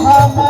तोहा